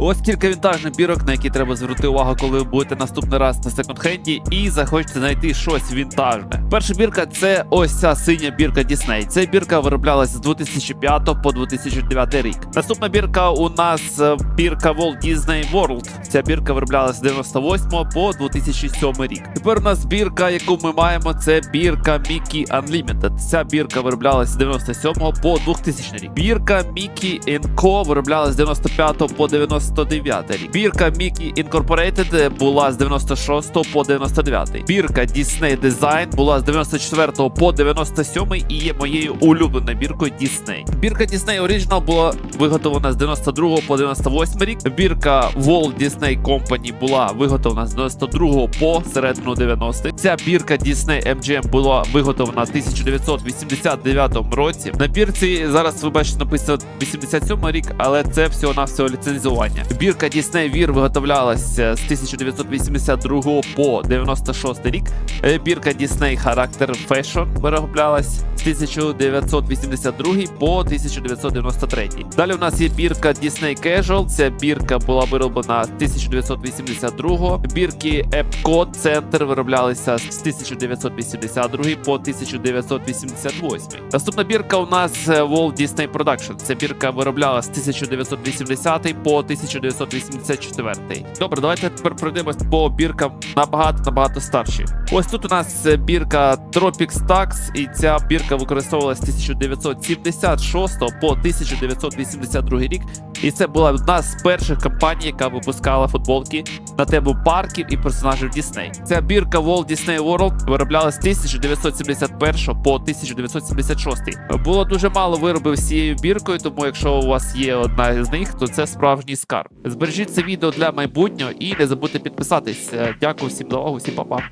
Ось кілька вінтажних бірок, на які треба звернути увагу, коли ви будете наступний раз на секонд-хенді і захочете знайти щось вінтажне. Перша бірка це ось ця синя бірка Disney. Ця бірка вироблялася з 2005 по 2009 рік. Наступна бірка у нас е, бірка Walt Disney World. Ця бірка вироблялася з 98 по 2007 рік. Тепер у нас бірка, яку ми маємо, це бірка Mickey Unlimited. Ця бірка вироблялася з 97 по 2000 рік. Бірка Mickey Co. вироблялася з 95 по 99 рік. Бірка Mickey Incorporated була з 96 по 99. Бірка Disney Design була з 94 по 97 і є моєю улюбленою біркою Disney. Бірка Disney Original була виготовлена з 92 по 98 рік. Бірка Walt Disney Company була виготовлена з 92 по середину 90-х. Ця бірка Disney MGM була виготовлена в 1989 році. На бірці зараз ви бачите написано 87 рік, але це всього навсього ліцензування. Бірка Disney Vir виготовлялася з 1982 по 96 рік. Е, Бірка Disney Character Fashion вироблялась з 1982 по 1993. Далі у нас є бірка Disney Casual. Ця бірка була вироблена з 1982. Бірки Epcot Center вироблялися з 1982 по 1988. Наступна бірка у нас е, Walt Disney Production. Ця бірка вироблялась з 1980 по 1984. Добре, давайте тепер пройдемось по біркам набагато набагато старші. Ось тут у нас е, бірка Tropic Stax, і ця бірка використовувалася з 1976 по 1982 рік. І це була одна з перших компаній, яка випускала футболки на тему парків і персонажів Дісней. Ця бірка Walt Disney World вироблялась з 1971 по 1976. Було дуже мало виробів з цією біркою, тому якщо у вас є одна з них, то це справжній скарб. Збережіть це відео для майбутнього і не забудьте підписатись. Дякую всім за увагу, всім па-па.